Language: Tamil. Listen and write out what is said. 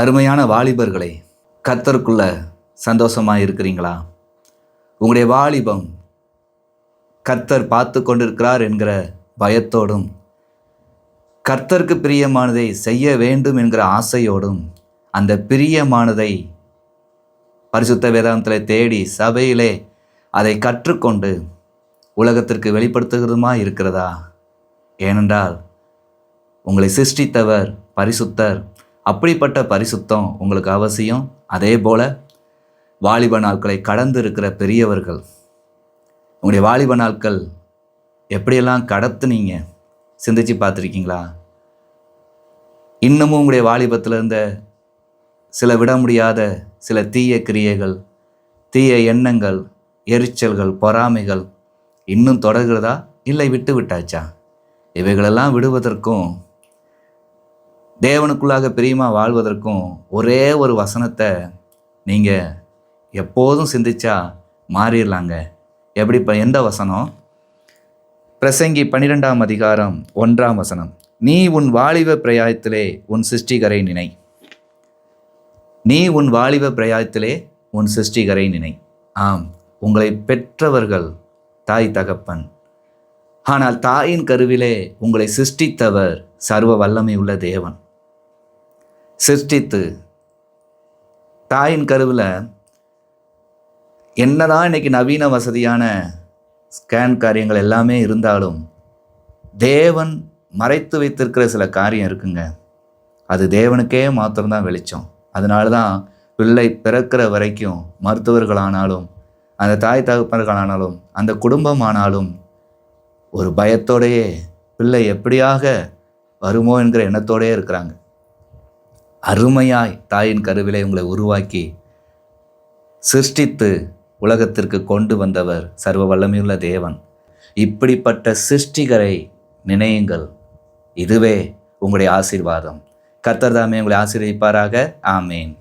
அருமையான வாலிபர்களை கத்தருக்குள்ள சந்தோஷமாக இருக்கிறீங்களா? உங்களுடைய வாலிபம் கர்த்தர் பார்த்து கொண்டிருக்கிறார் என்கிற பயத்தோடும் கர்த்தருக்கு பிரியமானதை செய்ய வேண்டும் என்கிற ஆசையோடும் அந்த பிரியமானதை பரிசுத்த வேதாந்தத்தில் தேடி சபையிலே அதை கற்றுக்கொண்டு உலகத்திற்கு வெளிப்படுத்துகிறதுமா இருக்கிறதா? ஏனென்றால் உங்களை சிருஷ்டித்தவர் பரிசுத்தர் அப்படிப்பட்ட பரிசுத்தம் உங்களுக்கு அவசியம். அதே போல் வாலிப நாட்களை கடந்து இருக்கிற பெரியவர்கள் உங்களுடைய வாலிப நாட்கள் எப்படியெல்லாம் கடத்துனீங்க சிந்திச்சு பார்த்துருக்கீங்களா? இன்னமும் உங்களுடைய வாலிபத்தில் இருந்த சில விட முடியாத சில தீய கிரியைகள் தீய எண்ணங்கள் எரிச்சல்கள் பொறாமைகள் இன்னும் தொடர்கிறதா? இல்லை விட்டு விட்டாச்சா? இவைகளெல்லாம் விடுவதற்கும் தேவனுக்குள்ளாக பிரியமாக வாழ்வதற்கும் ஒரே ஒரு வசனத்தை நீங்கள் எப்போதும் சிந்திச்சா மாறிடலாங்க. எப்படி இப்போ எந்த வசனம்? பிரசங்கி பன்னிரெண்டாம் அதிகாரம் ஒன்றாம் வசனம். நீ உன் வாலிப பிரயாயத்திலே உன் சிருஷ்டிகரை நினை. நீ உன் வாலிப பிரயாயத்திலே உன் சிருஷ்டிகரை நினை. ஆம் உங்களை பெற்றவர்கள் தாய் தகப்பன். ஆனால் தாயின் கருவிலே உங்களை சிருஷ்டித்தவர் சர்வ வல்லமை உள்ள தேவன். சிருஷ்டித்து தாயின் கருவில் என்னதான் இன்னைக்கு நவீன வசதியான ஸ்கேன் காரியங்கள் எல்லாமே இருந்தாலும் தேவன் மறைத்து வைத்திருக்கிற சில காரியம் இருக்குங்க. அது தேவனுக்கே மாத்திரம்தான் வெளிச்சம். அதனால தான் பிள்ளை பிறக்கிற வரைக்கும் மருத்துவர்களானாலும் அந்த தாய் தகப்பர்களானாலும் அந்த குடும்பம் ஆனாலும் ஒரு பயத்தோடையே பிள்ளை எப்படியாக வருமோ என்கிற எண்ணத்தோடயே இருக்கிறாங்க. அருமையாய் தாயின் கருவிலை உங்களை உருவாக்கி சிருஷ்டித்து உலகத்திற்கு கொண்டு வந்தவர் சர்வ வல்லமையுள்ள தேவன். இப்படிப்பட்ட சிருஷ்டிகரை நினையுங்கள். இதுவே உங்களுடைய ஆசீர்வாதம். கர்த்தர் தாமே உங்களை ஆசீர்வதிப்பாராக. ஆமேன்.